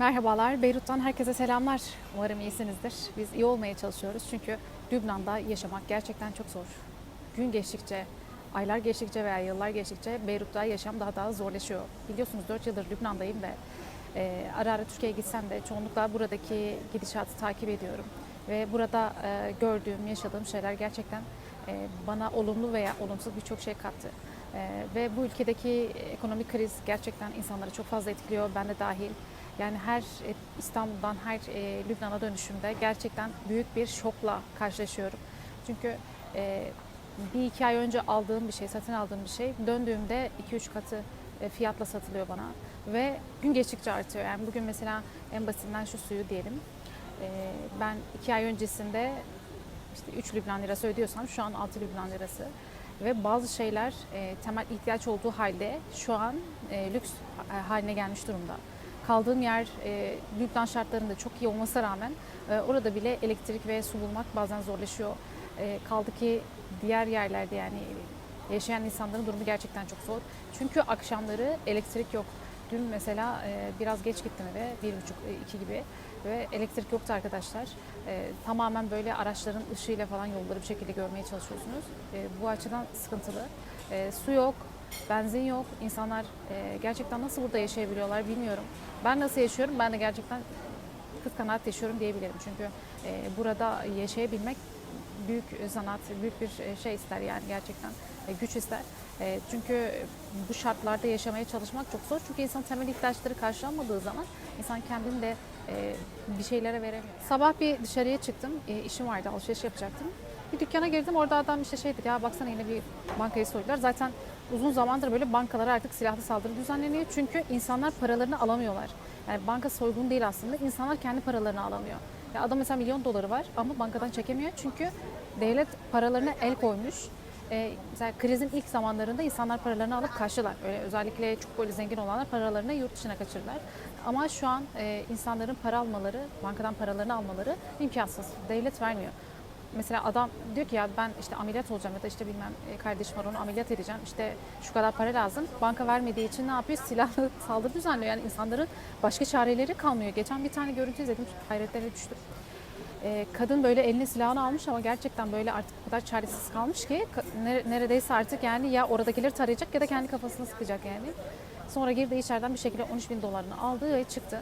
Merhabalar, Beyrut'tan herkese selamlar. Umarım iyisinizdir. Biz iyi olmaya çalışıyoruz çünkü Lübnan'da yaşamak gerçekten çok zor. Gün geçtikçe, aylar geçtikçe veya yıllar geçtikçe Beyrut'ta yaşam daha da zorlaşıyor. Biliyorsunuz 4 yıldır Lübnan'dayım ve e, ara ara Türkiye'ye gitsem de çoğunlukla buradaki gidişatı takip ediyorum. Ve burada e, gördüğüm, yaşadığım şeyler gerçekten e, bana olumlu veya olumsuz birçok şey kattı. E, ve bu ülkedeki ekonomik kriz gerçekten insanları çok fazla etkiliyor, ben de dahil. Yani her e, İstanbul'dan her e, Lübnan'a dönüşümde gerçekten büyük bir şokla karşılaşıyorum. Çünkü e, bir iki ay önce aldığım bir şey, satın aldığım bir şey döndüğümde 2-3 katı fiyatla satılıyor bana. Ve gün geçtikçe artıyor. Yani bugün mesela en basitinden şu suyu diyelim. Ben iki ay öncesinde işte 3 Lübnan lirası ödüyorsam şu an 6 Lübnan lirası. Ve bazı şeyler temel ihtiyaç olduğu halde şu an lüks haline gelmiş durumda kaldığım yer e, Lübnan şartlarında çok iyi olmasına rağmen e, orada bile elektrik ve su bulmak bazen zorlaşıyor. E, kaldı ki diğer yerlerde yani yaşayan insanların durumu gerçekten çok zor. Çünkü akşamları elektrik yok. Dün mesela e, biraz geç gittim eve, bir buçuk, e, iki gibi ve elektrik yoktu arkadaşlar. E, tamamen böyle araçların ışığıyla falan yolları bir şekilde görmeye çalışıyorsunuz. E, bu açıdan sıkıntılı. E, su yok, benzin yok. İnsanlar e, gerçekten nasıl burada yaşayabiliyorlar bilmiyorum. Ben nasıl yaşıyorum? Ben de gerçekten kıt kanaat yaşıyorum diyebilirim. Çünkü e, burada yaşayabilmek büyük zanaat, büyük bir şey ister yani gerçekten e, güç ister. E, çünkü bu şartlarda yaşamaya çalışmak çok zor. Çünkü insan temel ihtiyaçları karşılanmadığı zaman insan kendini de e, bir şeylere veremiyor. Sabah bir dışarıya çıktım. E, işim vardı, alışveriş yapacaktım. Bir dükkana girdim. Orada adam işte şey dedi ya baksana yine bir bankayı soydular. Zaten uzun zamandır böyle bankalara artık silahlı saldırı düzenleniyor. Çünkü insanlar paralarını alamıyorlar. Yani banka soygun değil aslında. İnsanlar kendi paralarını alamıyor. Ya adam mesela milyon doları var ama bankadan çekemiyor. Çünkü devlet paralarına el koymuş. Ee, mesela krizin ilk zamanlarında insanlar paralarını alıp kaçtılar. Öyle özellikle çok böyle zengin olanlar paralarını yurt dışına kaçırdılar. Ama şu an e, insanların para almaları, bankadan paralarını almaları imkansız. Devlet vermiyor mesela adam diyor ki ya ben işte ameliyat olacağım ya da işte bilmem e, kardeşim var onu ameliyat edeceğim. İşte şu kadar para lazım. Banka vermediği için ne yapıyor? Silahlı saldırı düzenliyor. Yani insanların başka çareleri kalmıyor. Geçen bir tane görüntü izledim. Hayretlere düştüm. Ee, kadın böyle eline silahını almış ama gerçekten böyle artık o kadar çaresiz kalmış ki neredeyse artık yani ya oradakileri tarayacak ya da kendi kafasını sıkacak yani. Sonra girdi içeriden bir şekilde 13 bin dolarını aldı ve çıktı.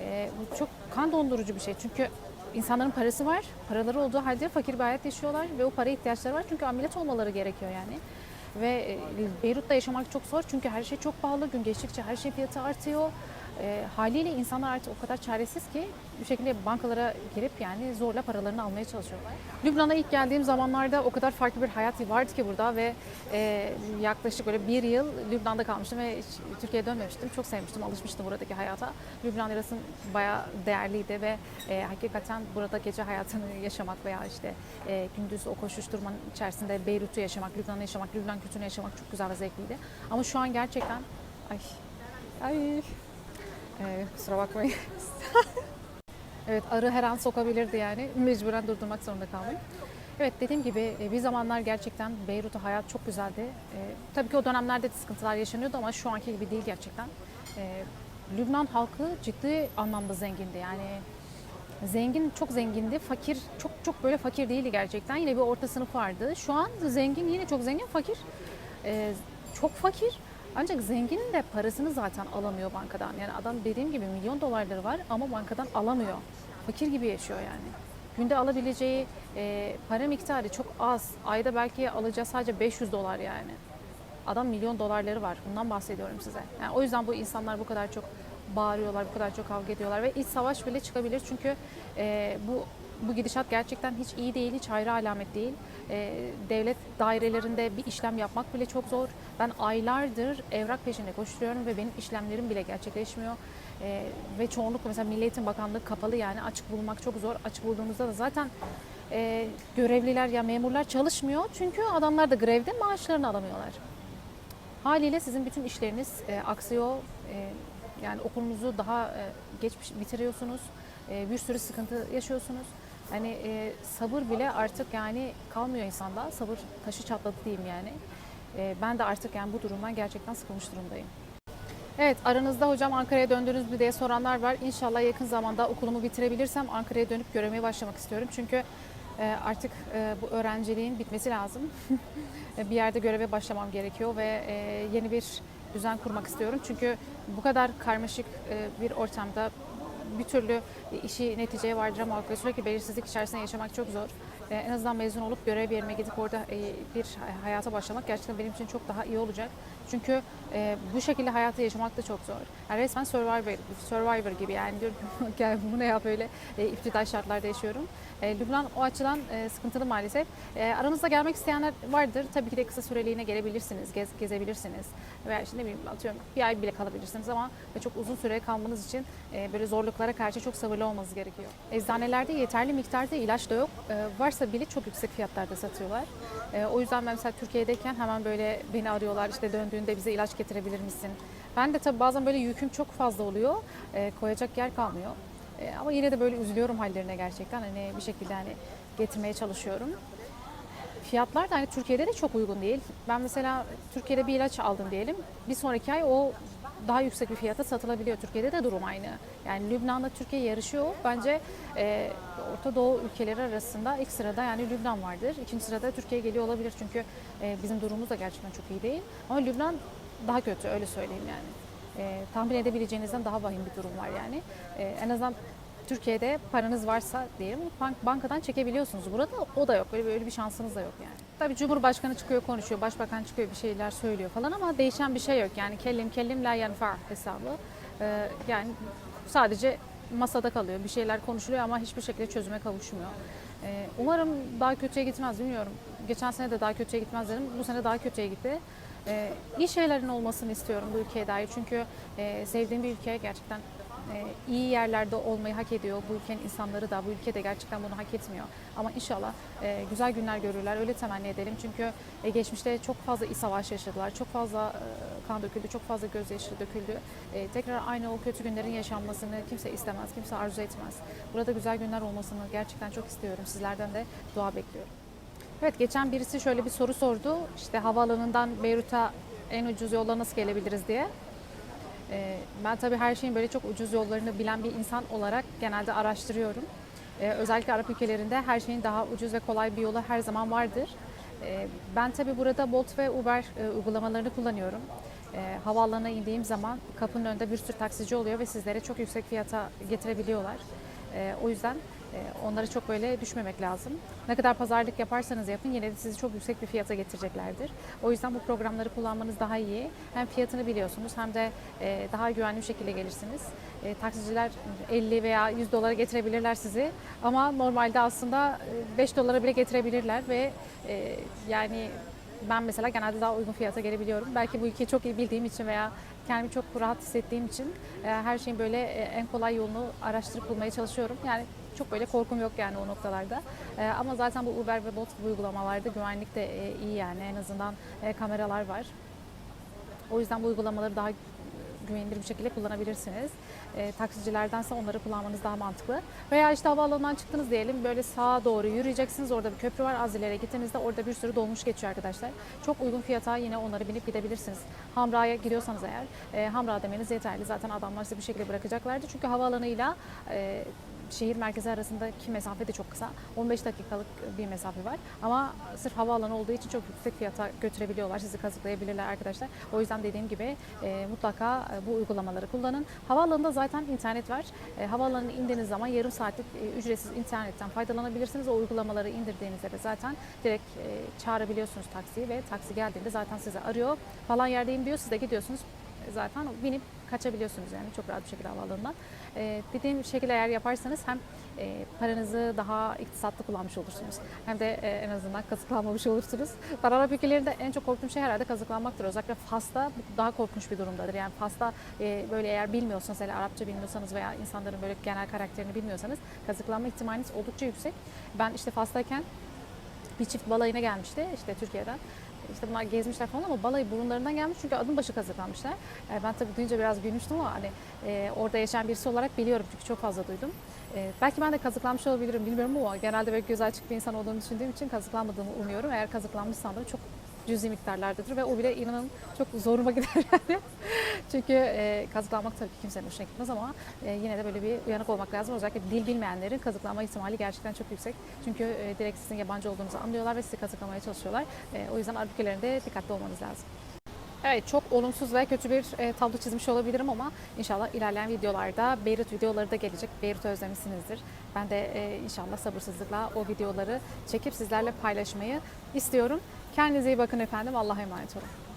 Ee, bu çok kan dondurucu bir şey. Çünkü insanların parası var. Paraları olduğu halde fakir bir hayat yaşıyorlar ve o para ihtiyaçları var. Çünkü ameliyat olmaları gerekiyor yani. Ve e, Beyrut'ta yaşamak çok zor çünkü her şey çok pahalı. Gün geçtikçe her şey fiyatı artıyor. E, haliyle insanlar artık o kadar çaresiz ki bir şekilde bankalara girip yani zorla paralarını almaya çalışıyorlar. Lübnan'a ilk geldiğim zamanlarda o kadar farklı bir hayat vardı ki burada ve e, yaklaşık böyle bir yıl Lübnan'da kalmıştım ve hiç Türkiye'ye dönmemiştim. Çok sevmiştim, alışmıştım buradaki hayata. Lübnan lirası bayağı değerliydi ve e, hakikaten burada gece hayatını yaşamak veya işte e, gündüz o koşuşturmanın içerisinde Beyrut'u yaşamak, Lübnan'ı yaşamak, Lübnan kültürünü yaşamak çok güzel ve zevkliydi. Ama şu an gerçekten ay ay ee, kusura bakmayın. evet arı her an sokabilirdi yani. Mecburen durdurmak zorunda kaldım. Evet dediğim gibi e, bir zamanlar gerçekten Beyrut'ta hayat çok güzeldi. E, tabii ki o dönemlerde de sıkıntılar yaşanıyordu ama şu anki gibi değil gerçekten. E, Lübnan halkı ciddi anlamda zengindi yani. Zengin çok zengindi, fakir çok çok böyle fakir değildi gerçekten. Yine bir orta sınıf vardı. Şu an zengin yine çok zengin, fakir. E, çok fakir ancak zenginin de parasını zaten alamıyor bankadan. Yani adam dediğim gibi milyon dolarları var ama bankadan alamıyor. Fakir gibi yaşıyor yani. Günde alabileceği e, para miktarı çok az. Ayda belki alacağı sadece 500 dolar yani. Adam milyon dolarları var. Bundan bahsediyorum size. Yani o yüzden bu insanlar bu kadar çok bağırıyorlar, bu kadar çok kavga ediyorlar ve iç savaş bile çıkabilir. Çünkü e, bu bu gidişat gerçekten hiç iyi değil, hiç hayra alamet değil. Ee, devlet dairelerinde bir işlem yapmak bile çok zor. Ben aylardır evrak peşinde koşturuyorum ve benim işlemlerim bile gerçekleşmiyor. Ee, ve çoğunlukla mesela Milli Eğitim Bakanlığı kapalı yani açık bulmak çok zor. Açık bulduğumuzda da zaten e, görevliler ya memurlar çalışmıyor. Çünkü adamlar da grevde maaşlarını alamıyorlar. Haliyle sizin bütün işleriniz e, aksıyor. E, yani okulunuzu daha e, geç bitiriyorsunuz. Bir sürü sıkıntı yaşıyorsunuz. Hani e, sabır bile artık yani kalmıyor insanda. Sabır taşı çatladı diyeyim yani. E, ben de artık yani bu durumdan gerçekten sıkılmış durumdayım. Evet aranızda hocam Ankara'ya döndünüz mü diye soranlar var. İnşallah yakın zamanda okulumu bitirebilirsem Ankara'ya dönüp görevime başlamak istiyorum. Çünkü e, artık e, bu öğrenciliğin bitmesi lazım. E, bir yerde göreve başlamam gerekiyor ve yeni bir düzen kurmak istiyorum. Çünkü bu kadar karmaşık bir ortamda bir türlü işi neticeye vardıramamak ve sürekli belirsizlik içerisinde yaşamak çok zor. En azından mezun olup görev yerine gidip orada e, bir hayata başlamak gerçekten benim için çok daha iyi olacak. Çünkü e, bu şekilde hayatı yaşamak da çok zor. Yani resmen survivor, survivor gibi yani diyorum "Gel bu ne ya böyle e, iftidar şartlarda yaşıyorum. Lübnan o açıdan sıkıntılı maalesef. Aranızda gelmek isteyenler vardır. Tabii ki de kısa süreliğine gelebilirsiniz, gez, gezebilirsiniz. Veya işte ne bileyim atıyorum bir ay bile kalabilirsiniz ama çok uzun süre kalmanız için böyle zorluklara karşı çok sabırlı olmanız gerekiyor. Eczanelerde yeterli miktarda ilaç da yok. E, varsa bile çok yüksek fiyatlarda satıyorlar. E, o yüzden ben mesela Türkiye'deyken hemen böyle beni arıyorlar işte döndüğünde bize ilaç getirebilir misin? Ben de tabii bazen böyle yüküm çok fazla oluyor. E, koyacak yer kalmıyor. E, ama yine de böyle üzülüyorum hallerine gerçekten. Hani bir şekilde hani getirmeye çalışıyorum. Fiyatlar da hani Türkiye'de de çok uygun değil. Ben mesela Türkiye'de bir ilaç aldım diyelim. Bir sonraki ay o daha yüksek bir fiyata satılabiliyor. Türkiye'de de durum aynı. Yani Lübnan'la Türkiye yarışıyor. Bence e, Orta Doğu ülkeleri arasında ilk sırada yani Lübnan vardır. İkinci sırada Türkiye geliyor olabilir. Çünkü e, bizim durumumuz da gerçekten çok iyi değil. Ama Lübnan daha kötü öyle söyleyeyim yani. E, tahmin edebileceğinizden daha vahim bir durum var yani. E, en azından Türkiye'de paranız varsa diyelim bank, bankadan çekebiliyorsunuz. Burada o da yok. Böyle, böyle bir şansınız da yok yani. Tabii Cumhurbaşkanı çıkıyor konuşuyor, Başbakan çıkıyor bir şeyler söylüyor falan ama değişen bir şey yok. Yani kellim kellim la yanfa hesabı. Ee, yani sadece masada kalıyor. Bir şeyler konuşuluyor ama hiçbir şekilde çözüme kavuşmuyor. Ee, umarım daha kötüye gitmez bilmiyorum. Geçen sene de daha kötüye gitmez dedim. Bu sene daha kötüye gitti. Ee, iyi şeylerin olmasını istiyorum bu ülkeye dair. Çünkü e, sevdiğim bir ülke gerçekten e, iyi yerlerde olmayı hak ediyor. Bu ülkenin insanları da bu ülke de gerçekten bunu hak etmiyor. Ama inşallah e, güzel günler görürler. Öyle temenni edelim. Çünkü e, geçmişte çok fazla iç savaş yaşadılar. Çok fazla e, kan döküldü. Çok fazla gözyaşı döküldü. Tekrar aynı o kötü günlerin yaşanmasını kimse istemez. Kimse arzu etmez. Burada güzel günler olmasını gerçekten çok istiyorum. Sizlerden de dua bekliyorum. Evet geçen birisi şöyle bir soru sordu. İşte havaalanından Beyrut'a en ucuz yolla nasıl gelebiliriz diye. Ee, Ben tabii her şeyin böyle çok ucuz yollarını bilen bir insan olarak genelde araştırıyorum. Ee, Özellikle Arap ülkelerinde her şeyin daha ucuz ve kolay bir yolu her zaman vardır. Ee, Ben tabii burada Bolt ve Uber e, uygulamalarını kullanıyorum. Ee, Havaalanına indiğim zaman kapının önünde bir sürü taksici oluyor ve sizlere çok yüksek fiyata getirebiliyorlar. Ee, O yüzden e, onlara çok böyle düşmemek lazım. Ne kadar pazarlık yaparsanız yapın yine de sizi çok yüksek bir fiyata getireceklerdir. O yüzden bu programları kullanmanız daha iyi. Hem fiyatını biliyorsunuz hem de e, daha güvenli bir şekilde gelirsiniz. E, Taksiciler 50 veya 100 dolara getirebilirler sizi ama normalde aslında e, 5 dolara bile getirebilirler ve e, yani ben mesela genelde daha uygun fiyata gelebiliyorum. Belki bu ülkeyi çok iyi bildiğim için veya kendimi çok rahat hissettiğim için e, her şeyin böyle e, en kolay yolunu araştırıp bulmaya çalışıyorum. Yani çok böyle korkum yok yani o noktalarda. E, ama zaten bu Uber ve Bolt uygulamalarda güvenlik de e, iyi yani en azından e, kameralar var. O yüzden bu uygulamaları daha güvenilir bir şekilde kullanabilirsiniz. E, taksicilerdense onları kullanmanız daha mantıklı. Veya işte havaalanından çıktınız diyelim böyle sağa doğru yürüyeceksiniz. Orada bir köprü var. Az ileri gittiğinizde orada bir sürü dolmuş geçiyor arkadaşlar. Çok uygun fiyata yine onları binip gidebilirsiniz. Hamra'ya giriyorsanız eğer e, Hamra demeniz yeterli. Zaten adamlar sizi bir şekilde bırakacaklardı. Çünkü havaalanıyla e, şehir merkezi arasındaki mesafe de çok kısa. 15 dakikalık bir mesafe var. Ama sırf havaalanı olduğu için çok yüksek fiyata götürebiliyorlar. Sizi kazıklayabilirler arkadaşlar. O yüzden dediğim gibi e, mutlaka e, bu uygulamaları kullanın. Havaalanında zaten internet var. E, havaalanına indiğiniz zaman yarım saatlik e, ücretsiz internetten faydalanabilirsiniz. O uygulamaları indirdiğinizde de zaten direkt e, çağırabiliyorsunuz taksiyi ve taksi geldiğinde zaten sizi arıyor. Falan yerdeyim diyor. Siz de gidiyorsunuz zaten binip kaçabiliyorsunuz yani çok rahat bir şekilde havaalanından. Ee, dediğim şekilde eğer yaparsanız hem e, paranızı daha iktisatlı kullanmış olursunuz hem de e, en azından kazıklanmamış olursunuz. Ben Arap ülkelerinde en çok korktuğum şey herhalde kazıklanmaktır. Özellikle Fas'ta daha korkunç bir durumdadır. Yani Fas'ta e, böyle eğer bilmiyorsanız, hele Arapça bilmiyorsanız veya insanların böyle genel karakterini bilmiyorsanız kazıklanma ihtimaliniz oldukça yüksek. Ben işte Fas'tayken bir çift balayına gelmişti işte Türkiye'den. İşte bunlar gezmişler falan ama balayı burunlarından gelmiş çünkü adım başı kazıklanmışlar. E, ben tabii duyunca biraz gülmüştüm ama hani e, orada yaşayan birisi olarak biliyorum çünkü çok fazla duydum. E, belki ben de kazıklanmış olabilirim bilmiyorum ama genelde böyle göz açık bir insan olduğunu düşündüğüm için kazıklanmadığımı umuyorum. Eğer kazıklanmışsam da çok cüzi miktarlardadır ve o bile inanın çok zoruma gider yani. Çünkü e, kazıklanmak tabii ki kimsenin hoşuna gitmez ama e, yine de böyle bir uyanık olmak lazım. Özellikle dil bilmeyenlerin kazıklanma ihtimali gerçekten çok yüksek. Çünkü e, direkt sizin yabancı olduğunuzu anlıyorlar ve sizi kazıklamaya çalışıyorlar. E, o yüzden Arap ülkelerinde dikkatli olmanız lazım. Evet çok olumsuz ve kötü bir e, tablo çizmiş olabilirim ama inşallah ilerleyen videolarda Beyrut videoları da gelecek. Beyrut'u özlemişsinizdir. Ben de e, inşallah sabırsızlıkla o videoları çekip sizlerle paylaşmayı istiyorum. Kendinize iyi bakın efendim. Allah'a emanet olun.